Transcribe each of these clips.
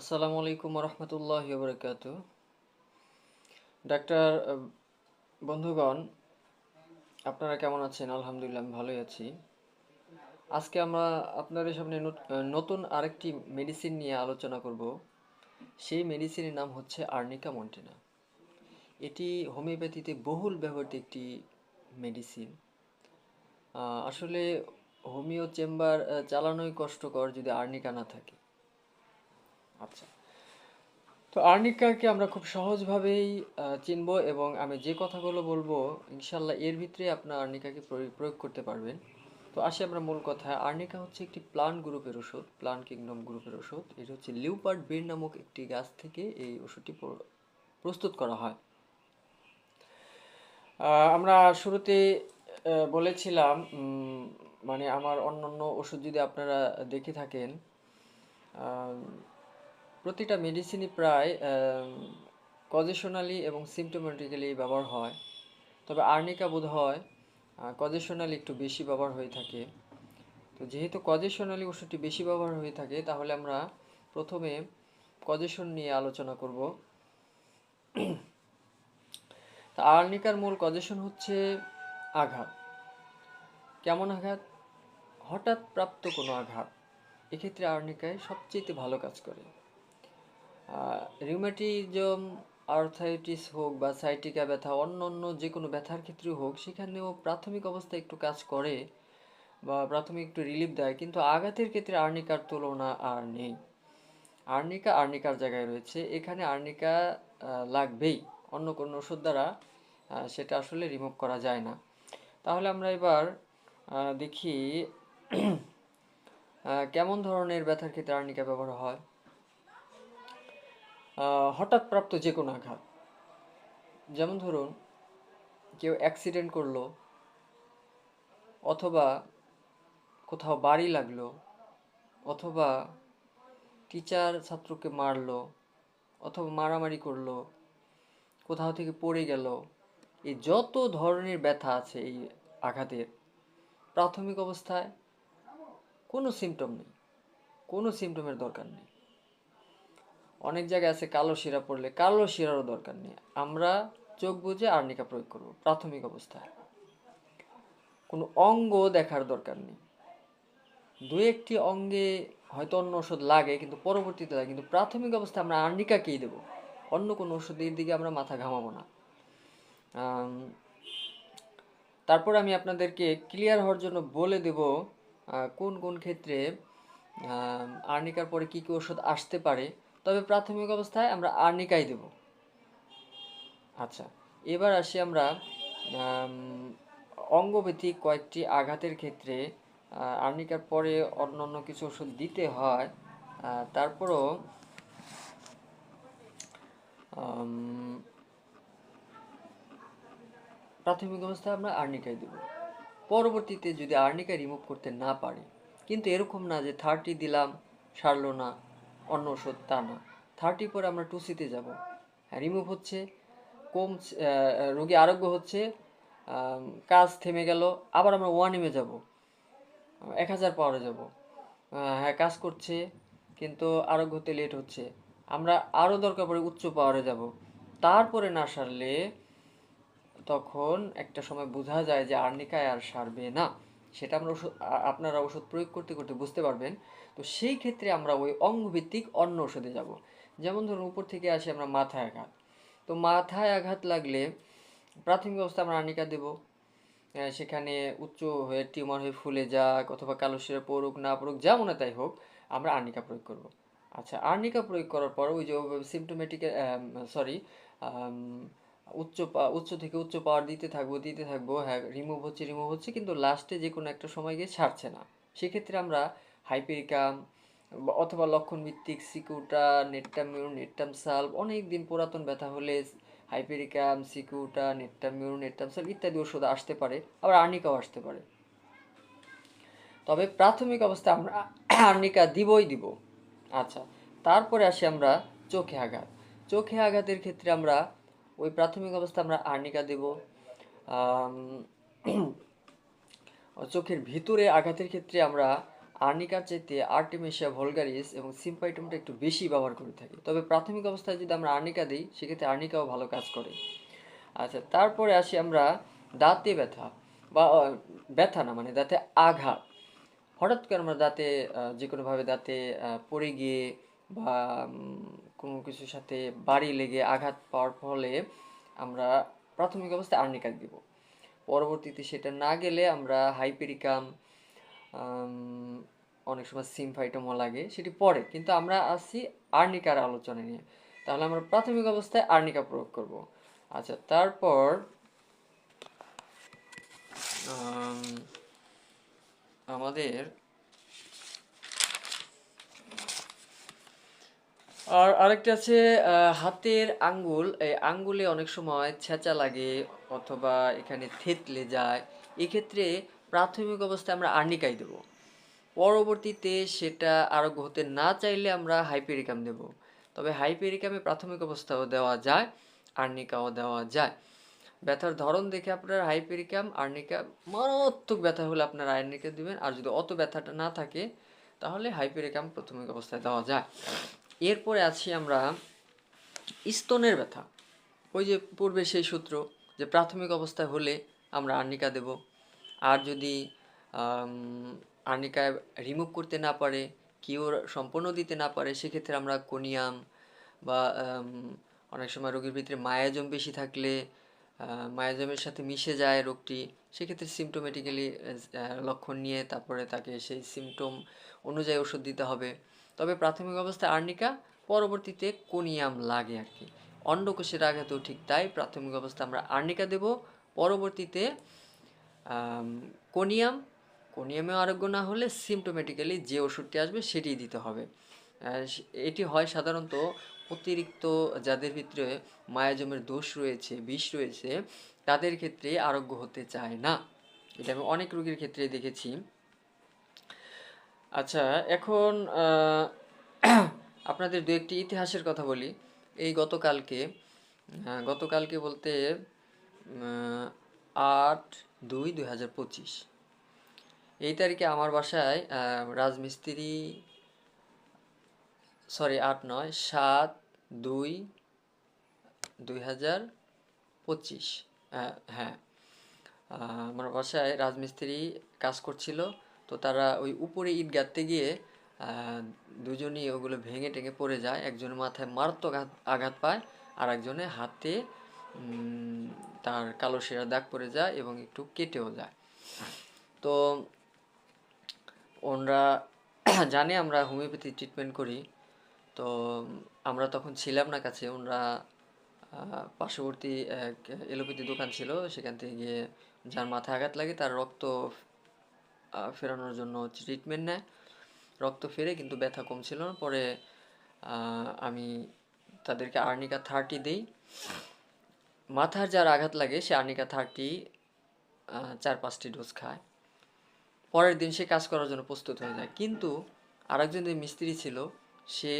আসসালামু আলাইকুম রহমতুল্লাহ বরকাত ডাক্তার বন্ধুগণ, আপনারা কেমন আছেন? আলহামদুলিল্লাহ, আমি ভালোই আছি। আজকে আমরা আপনাদের সামনে নতুন আরেকটি মেডিসিন নিয়ে আলোচনা করব। সেই মেডিসিনের নাম হচ্ছে আর্নিকা মন্টেনা। এটি হোমিওপ্যাথিতে বহুল ব্যবহৃত একটি মেডিসিন আসলে হোমিও চেম্বার চালানোই কষ্টকর যদি আর্নিকা না থাকে। আচ্ছা। তো আর্নিকাকে আমরা খুব সহজভাবেই চিনব এবং আমি যে কথাগুলো বলব, ইনশাল্লাহ এর ভিতরে আপনার আর্নিকাকে প্রয়োগ করতে পারবেন। তো আসি আমরা মূল কথা আর্নিকা হচ্ছে একটি প্লান্ট গ্রুপের ওষুধ প্লান্ট কিংডম গ্রুপের ওষুধ। এটা হচ্ছে লিউপার্ড বের নামক একটি গাছ থেকে এই ওষুধটি প্রস্তুত করা হয়। আমরা শুরুতে বলেছিলাম মানে আমার অন্যান্য ওষুধ যদি আপনারা দেখে থাকেন প্রতিটা মেডিসিনই প্রায় কজেশনালি এবং সিমটোমেটিক্যালি ব্যবহার হয়। তবে আর্নিকা বোধ হয় কজেশনালি একটু বেশি ব্যবহার হয়ে থাকে। তো যেহেতু কজেশনালি ওষুধটি বেশি ব্যবহার হয়ে থাকে, তাহলে আমরা প্রথমে কজেশন নিয়ে আলোচনা করব। তা আর্নিকার মূল কজেশন হচ্ছে আঘাত। কেমন আঘাত? হঠাৎ প্রাপ্ত কোনো আঘাত। এক্ষেত্রে আর্নিকায় সবচেয়ে ভালো কাজ করে। রিউমেটিজম আর্থাইটিস হোক বা সাইটিকা ব্যথা, অন্য অন্য যে কোনো ব্যথার ক্ষেত্রে হোক, সেখানেও প্রাথমিক অবস্থায় একটু কাজ করে বা প্রাথমিক একটু রিলিফ দেয়। কিন্তু আঘাতের ক্ষেত্রে আর্নিকার তুলনা আর নেই। আর্নিকা আর্নিকার জায়গায় রয়েছে। এখানে আর্নিকা লাগবেই। অন্য কোনো ওষুধ দ্বারা সেটা আসলে রিমুভ করা যায় না। তাহলে আমরা এবার দেখি কেমন ধরনের ব্যথার ক্ষেত্রে আর্নিকা ব্যবহার হয়। হঠাৎ প্রাপ্ত যে কোনো আঘাত। যেমন ধরুন, কেউ অ্যাক্সিডেন্ট করল, অথবা কোথাও বাড়ি লাগল, অথবা টিচার ছাত্রকে মারলো, অথবা মারামারি করল, কোথাও থেকে পড়ে গেল এই যত ধরনের ব্যথা আছে এই আঘাতের, প্রাথমিক অবস্থায় কোনো সিমটম নেই, কোনো সিমটমের দরকার নেই। অনেক জায়গায় আছে কালো শিরা পড়লে কালো শিরারও দরকার নেই। আমরা চোখ বুঝে আর্নিকা প্রয়োগ করব, প্রাথমিক অবস্থায়। কোনো অঙ্গ দেখার দরকার নেই। দু একটি অঙ্গে হয়তো অন্য ওষুধ লাগে, কিন্তু পরবর্তীতে লাগে। কিন্তু প্রাথমিক অবস্থায় আমরা আর্নিকাকেই দেবো। অন্য কোনো ওষুধের দিকে আমরা মাথা ঘামাবো না। তারপর আমি আপনাদেরকে ক্লিয়ার হওয়ার জন্য বলে দেব কোন কোন ক্ষেত্রে আর্নিকার পরে কী কী ওষুধ আসতে পারে। তবে প্রাথমিক অবস্থায় আমরা আর্নিকাই দেব। আচ্ছা এবার আসি আমরা আম, অঙ্গভিত্তিক কয়েকটি আঘাতের ক্ষেত্রে আর্নিকার পরে অন্য অন্য কিছু ওষুধ দিতে হয় তারপরও প্রাথমিক অবস্থায় আমরা আর্নিকাই দেব। পরবর্তীতে যদি আর্নিকা রিমুভ করতে না পারি কিন্তু এরকম না যে থার্টি দিলাম সারলো না অন্য ওষুধ তা না। থার্টি পরে আমরা টু সিতে যাব। রিমুভ হচ্ছে কম রোগী আরোগ্য হচ্ছে কাজ থেমে গেল, আবার আমরা ওয়ান এমে যাব। এক হাজার পাওয়ারে যাব। হ্যাঁ কাজ করছে, কিন্তু আরোগ্য হতে লেট হচ্ছে। আমরা আরও দরকার পড়ে উচ্চ পাওয়ারে যাব। তারপরে না সারলে তখন একটা সময় বোঝা যায় যে আর্নিকায় আর সারবে না। সেটা আমরা ওষুধ আপনারা ওষুধ প্রয়োগ করতে করতে বুঝতে পারবেন। তো সেই ক্ষেত্রে আমরা ওই অঙ্গভিত্তিক অন্য ওষুধে যাব। যেমন ধরুন, উপর থেকে আসি আমরা মাথায় আঘাত। তো মাথায় আঘাত লাগলে প্রাথমিক অবস্থা আমরা আর্নিকা দেব। সেখানে উচ্চ হয়ে টিউমার হয়ে ফুলে যাক অথবা কালো শিরা পড়ুক, না পড়ুক যেমন তাই হোক, আমরা আর্নিকা প্রয়োগ করব। আচ্ছা আর্নিকা প্রয়োগ করার পর ওই যে সিমটোমেটিক সরি উচ্চ উচ্চ থেকে উচ্চ পাওয়ার দিতে থাকব দিতে থাকব হ্যাঁ রিমুভ হচ্ছে রিমুভ হচ্ছে, কিন্তু লাস্টে যে কোনো একটা সময় গিয়ে ছাড়ছে না। সেক্ষেত্রে আমরা হাইপেরিকাম অথবা লক্ষণ ভিত্তিক সিকুটা নেট্টামিউর, নেট্টাম সালভ অনেক দিন পুরাতন ব্যথা হলে হাইপেরিকাম সিকুটা নেট্টামিউর, নেট্টাম সালভ ইত্যাদি ওষুধ আসতে পারে, আবার আর্নিকাও আসতে পারে। তবে প্রাথমিক অবস্থায় আমরা আর্নিকা দিবই দিব। আচ্ছা তারপরে আসি আমরা চোখে আঘাত। চোখে আঘাতের ক্ষেত্রে আমরা ওই প্রাথমিক অবস্থায় আমরা আর্নিকা দেব। চোখের ভিতরে আঘাতের ক্ষেত্রে আমরা আর্নিকার চাইতে আর্টিমেশিয়া, ভলগারিস এবং সিম্পাইটমটা একটু বেশি ব্যবহার করে থাকি। তবে প্রাথমিক অবস্থায় যদি আমরা আর্নিকা দিই, সেক্ষেত্রে আর্নিকাও ভালো কাজ করে। আচ্ছা তারপরে আসি আমরা দাঁতে ব্যথা বা ব্যথা না মানে দাঁতে আঘাত। হঠাৎ করে আমরা দাঁতে যে কোনোভাবে দাঁতে পড়ে গিয়ে বা কোনো কিছুর সাথে বাড়ি লেগে আঘাত পাওয়ার ফলে আমরা প্রাথমিক অবস্থায় আর্নিকা দিব। পরবর্তীতে সেটা না গেলে আমরা হাইপেরিকাম অনেক সময় সিমফাইটমও লাগে, সেটি পরে। কিন্তু আমরা আসছি আর্নিকার আলোচনা নিয়ে। তাহলে আমরা প্রাথমিক অবস্থায় আর্নিকা প্রয়োগ করব। আচ্ছা তারপর আমাদের আর আরেকটা আছে হাতের আঙ্গুল। এই আঙ্গুলে অনেক সময় ছেঁচা লাগে অথবা এখানে থেতলে যায়। এক্ষেত্রে প্রাথমিক অবস্থায় আমরা আর্নিকাই দেব। পরবর্তীতে সেটা আরোগ্য হতে না চাইলে আমরা হাইপেরিকাম দেব। তবে হাইপেরিকামে প্রাথমিক অবস্থাও দেওয়া যায়, আর্নিকাও দেওয়া যায়। ব্যথার ধরন দেখে আপনার হাইপেরিকাম, আর্নিকা, মারাত্মক ব্যথা হলে আপনার আর্নিকা দিবেন। আর যদি অত ব্যথাটা না থাকে, তাহলে হাইপেরিকাম প্রাথমিক অবস্থায় দেওয়া যায়। এরপরে আছি আমরা স্তনের ব্যথা। ওই যে পূর্বে সেই সূত্র যে প্রাথমিক অবস্থায় হলে আমরা আর্নিকা দেব। আর যদি আর্নিকা রিমুভ করতে না পারে, কিওর সম্পূর্ণ দিতে না পারে, সেক্ষেত্রে আমরা কোনিয়াম বা অনেক সময় রোগীর ভিতরে মায়াজম বেশি থাকলে মায়াজমের সাথে মিশে যায় রোগটি, সেক্ষেত্রে সিমটোমেটিক্যালি লক্ষণ নিয়ে তারপরে তাকে সেই সিমটম অনুযায়ী ওষুধ দিতে হবে। তবে প্রাথমিক অবস্থায় আর্নিকা, পরবর্তীতে কোনিয়াম লাগে আর কি। অন্ডকোষের আঘাতেও ঠিক তাই প্রাথমিক অবস্থায় আমরা আর্নিকা দেব, পরবর্তীতে কোনিয়াম। কোনিয়ামেও আরোগ্য না হলে সিমটোমেটিক্যালি যে ওষুধটি আসবে সেটি দিতে হবে। এটি হয় সাধারণত অতিরিক্ত যাদের ভিতরে মায়াজমের দোষ রয়েছে, বিষ রয়েছে, তাদের ক্ষেত্রে আরোগ্য হতে চায় না। এটা আমি অনেক রোগীর ক্ষেত্রে দেখেছি। আচ্ছা এখন আপনাদের দু একটি ইতিহাসের কথা বলি। এই গতকালকে গতকালকে বলতে আট দুই দুই হাজার পঁচিশ। এই তারিখে আমার বাসায় রাজমিস্ত্রি, সরি, আট নয়, সাত দুই দুই হাজার পঁচিশ। হ্যাঁ আমার বাসায় রাজমিস্ত্রি কাজ করছিল। তো তারা ওই উপরে ইট গাঁথতে গিয়ে দুজনই ওগুলো ভেঙে টেঙে পড়ে যায়। একজনের মাথায় মারাত্মক আঘাত পায় আর একজনের হাতে তার কালো সেরা দাগ পড়ে যায় এবং একটু কেটেও যায়। তো ওনরা জানে আমরা হোমিওপ্যাথি ট্রিটমেন্ট করি। তো আমরা তখন ছিলাম না কাছে, ওনরা পার্শ্ববর্তী এক এলোপ্যাথি দোকান ছিল, সেখান থেকে গিয়ে যার মাথায় আঘাত লাগে তার রক্ত ফেরানোর জন্য ট্রিটমেন্ট নেয়। রক্ত ফেরে কিন্তু ব্যথা কমছিল না। পরে আমি তাদেরকে আর্নিকা থার্টি দেই। মাথার যার আঘাত লাগে, সে আর্নিকা থার্টি চার পাঁচটি ডোজ খায়। পরের দিন সে কাজ করার জন্য প্রস্তুত হয়ে যায়। কিন্তু আরেকজন যে মিস্ত্রি ছিল, সে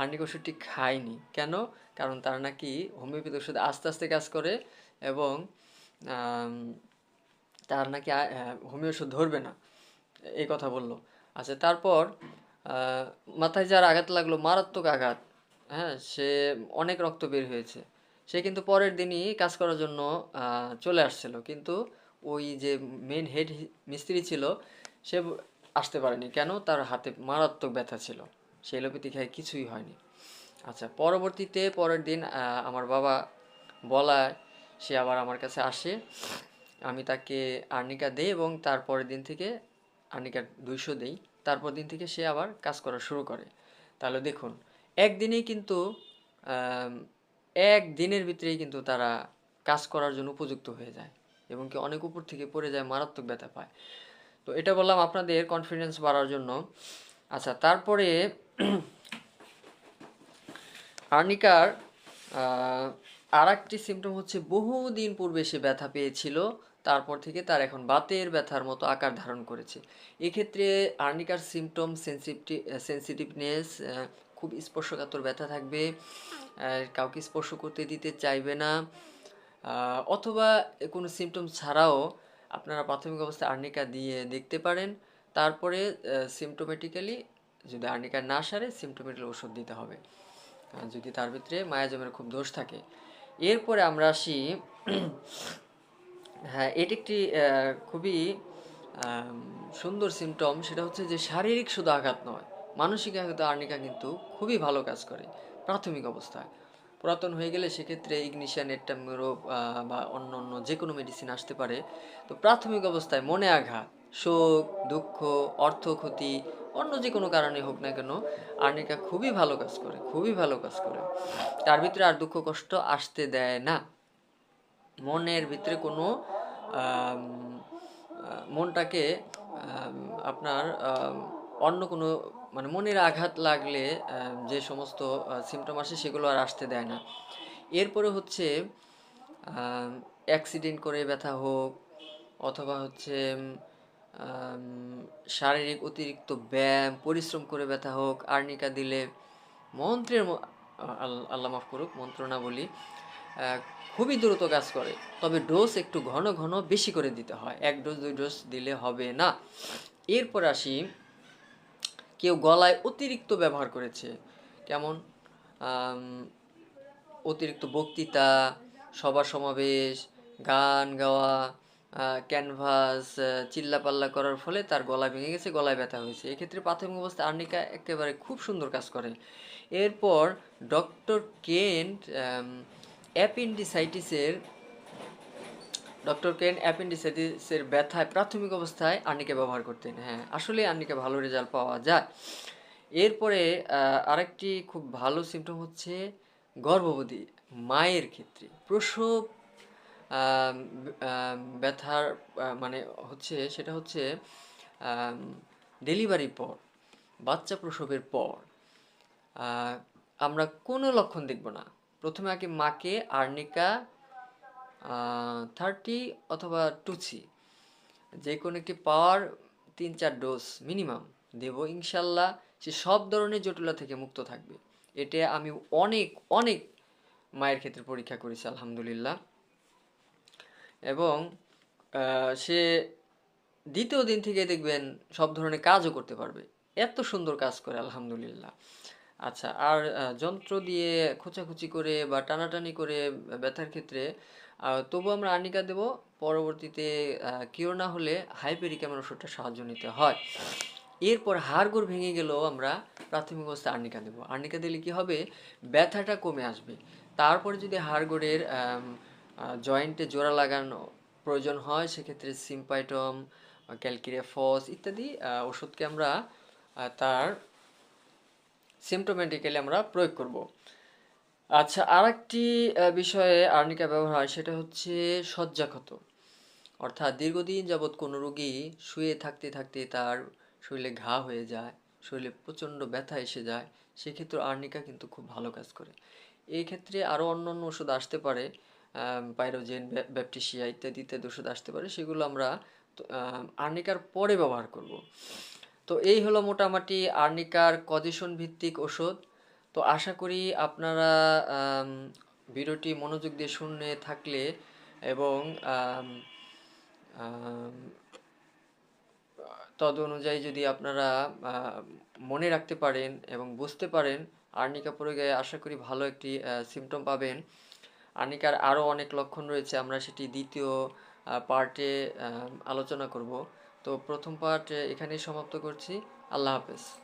আর্নিক ওষুধটি খায়নি। কেন? কারণ তার নাকি হোমিওপ্যাথি ওষুধ আস্তে আস্তে কাজ করে এবং তার নাকি হোমিও ওষুধ ধরবে না, এই কথা বলল। আচ্ছা তারপর মাথায় যার আঘাত লাগল, মারাত্মক আঘাত হ্যাঁ সে অনেক রক্ত বের হয়েছে। সে কিন্তু পরের দিনই কাজ করার জন্য চলে আসছিল। কিন্তু ওই যে মেন হেড মিস্ত্রি ছিল, সে আসতে পারেনি। কেন? তার হাতে মারাত্মক ব্যথা ছিল। সে এলোপ্যাথি খেয়ে কিছুই হয়নি। আচ্ছা পরবর্তীতে পরের দিন আমার বাবা বলায়, সে আবার আমার কাছে আসে। আমি তাকে আর্নিকা দেই এবং তারপরের দিন থেকে আর্নিকা দুইশো দেই। তারপর দিন থেকে সে আবার কাজ করা শুরু করে। তাহলে দেখুন একদিনেই কিন্তু আম, এক দিনের ভিতরেই কিন্তু তারা কাজ করার জন্য উপযুক্ত হয়ে যায় এবং কি অনেক উপর থেকে পড়ে যায় মারাত্মক ব্যথা পায়। তো এটা বললাম আপনাদের কনফিডেন্স বাড়ার জন্য। আচ্ছা তারপরে আর্নিকার আর একটি সিমটম হচ্ছে বহুদিন পূর্বে সে ব্যথা পেয়েছিল। তারপর থেকে তার এখন বাতের ব্যথার মতো আকার ধারণ করেছে। এক্ষেত্রে আর্নিকার সিমটম সেন্সিটিভ সেন্সিটিভনেস খুব স্পর্শকাতর ব্যথা থাকবে কাউকে স্পর্শ করতে দিতে চাইবে না। অথবা কোনো সিমটম ছাড়াও আপনারা প্রাথমিক অবস্থায় আর্নিকা দিয়ে দেখতে পারেন। তারপরে সিমটোমেটিক্যালি যদি আর্নিকা না সারে, সিমটোমেটিক্যালি ওষুধ দিতে হবে। যদি তার ভিতরে মায়াজমের খুব দোষ থাকে। এরপরে আমরা আসি হ্যাঁ এটি একটি খুবই সুন্দর সিমটম সেটা হচ্ছে যে শারীরিক শুধু আঘাত নয়, মানসিক আঘাত, আর্নিকা কিন্তু খুবই ভালো কাজ করে, প্রাথমিক অবস্থায়। পুরাতন হয়ে গেলে সেক্ষেত্রে ইগনিশিয়ান এট্টামিরো বা অন্য অন্য যে কোনো মেডিসিন আসতে পারে। তো প্রাথমিক অবস্থায় মনে আঘাত, শোক, দুঃখ, অর্থ ক্ষতি, অন্য যে কোনো কারণে হোক না কেন, আর্নিকা খুবই ভালো কাজ করে, খুবই ভালো কাজ করে। তার ভিতরে আর দুঃখ, কষ্ট আসতে দেয় না। মনের ভিতরে কোনো মনটাকে আপনার অন্য কোনো মানে মনের আঘাত লাগলে যে সমস্ত সিমটম আসে সেগুলো আর আসতে দেয় না। এরপরে হচ্ছে অ্যাক্সিডেন্ট করে ব্যথা হোক, অথবা হচ্ছে শারীরিক অতিরিক্ত ব্যায়াম, পরিশ্রম করে ব্যথা হোক, আর্নিকা দিলে, মন্ত্রের আল্লাহ মাফ করুক মন্ত্র না বলি খুবই দ্রুত কাজ করে। তবে ডোজ একটু ঘন ঘন বেশি করে দিতে হয়। এক ডোজ দুই ডোজ দিলে হবে না। এরপর আসি, কেউ গলায় অতিরিক্ত ব্যবহার করেছে। কেমন? অতিরিক্ত বক্তৃতা, সভা সমাবেশ, গান গাওয়া ক্যানভাস চিল্লাপাল্লা করার ফলে তার গলা ভেঙে গেছে, গলায় ব্যথা হয়েছে। এক্ষেত্রে প্রাথমিক অবস্থায় আর্নিকা একেবারে খুব সুন্দর কাজ করে। এরপর ডক্টর কেন্ট অ্যাপেন্ডিসাইটিসের ডক্টর কেন অ্যাপেন্ডিসাইটিসের ব্যথায় প্রাথমিক অবস্থায় আর্নিকা ব্যবহার করতেন। হ্যাঁ আসলে আর্নিকে ভালো রেজাল্ট পাওয়া যায়। এরপরে আরেকটি খুব ভালো সিমটম হচ্ছে গর্ভবতী মায়ের ক্ষেত্রে। প্রসব ব্যথার মানে হচ্ছে, সেটা হচ্ছে ডেলিভারির পর, বাচ্চা প্রসবের পর আমরা কোনো লক্ষণ দেখব না। প্রথমে আগে মাকে, আর্নিকা থার্টি অথবা টুচি। যে কোনো একটি পাওয়ার তিন চার ডোজ মিনিমাম দেব। ইনশাল্লাহ সে সব ধরনের জটিলতা থেকে মুক্ত থাকবে। এটা আমি অনেক অনেক মায়ের ক্ষেত্রে পরীক্ষা করেছি, আলহামদুলিল্লাহ। এবং সে দ্বিতীয় দিন থেকে দেখবেন সব ধরনের কাজও করতে পারবে। এত সুন্দর কাজ করে, আলহামদুলিল্লাহ। আচ্ছা আর যন্ত্র দিয়ে খোঁচাখুচি করে বা টানাটানি করে ব্যথার ক্ষেত্রে তবু আমরা আর্নিকা দেব, পরবর্তীতে কিওর না হলে হাইপেরিক্যামের ওষুধটা সাহায্য নিতে হয়। এরপর হাড়গোড় ভেঙে গেলেও আমরা প্রাথমিক অবস্থায় আর্নিকা দেবো। আর্নিকা দিলে কি হবে? ব্যথাটা কমে আসবে। তারপরে যদি হাড়গোড়ের জয়েন্টে জোড়া লাগানো প্রয়োজন হয়, সেক্ষেত্রে সিম্পাইটম ক্যালকিরিয়া ফস ইত্যাদি ওষুধকে আমরা তার সিমটোমেটিক্যালি আমরা প্রয়োগ করব। আচ্ছা আর একটি বিষয়ে আর্নিকা ব্যবহার হয় সেটা হচ্ছে শয্যাক্ষত অর্থাৎ দীর্ঘদিন যাবৎ কোনো রোগী শুয়ে থাকতে থাকতে তার শরীরে ঘা হয়ে যায়, শরীরে প্রচণ্ড ব্যথা এসে যায়, সেক্ষেত্রে আর্নিকা কিন্তু খুব ভালো কাজ করে। এই ক্ষেত্রে আরও অন্য অন্য ওষুধ আসতে পারে পাইরোজেন ব্যাপটিসিয়া ইত্যাদি ইত্যাদি ওষুধ আসতে পারে, সেগুলো আমরা আর্নিকার পরে ব্যবহার করব। তো এই হলো মোটামুটি আর্নিকার কজেশন ভিত্তিক ওষুধ। তো আশা করি আপনারা ভিডিওটি মনোযোগ দিয়ে শুনে থাকলে এবং তদ অনুযায়ী যদি আপনারা মনে রাখতে পারেন এবং বুঝতে পারেন আর্নিকা প্রয়োগে আশা করি ভালো একটি সিমটম পাবেন। আর্নিকার আরও অনেক লক্ষণ রয়েছে, আমরা সেটি দ্বিতীয় পার্টে আলোচনা করব। তো প্রথম পার্ট এখানেই সমাপ্ত করছি। আল্লাহ হাফেজ।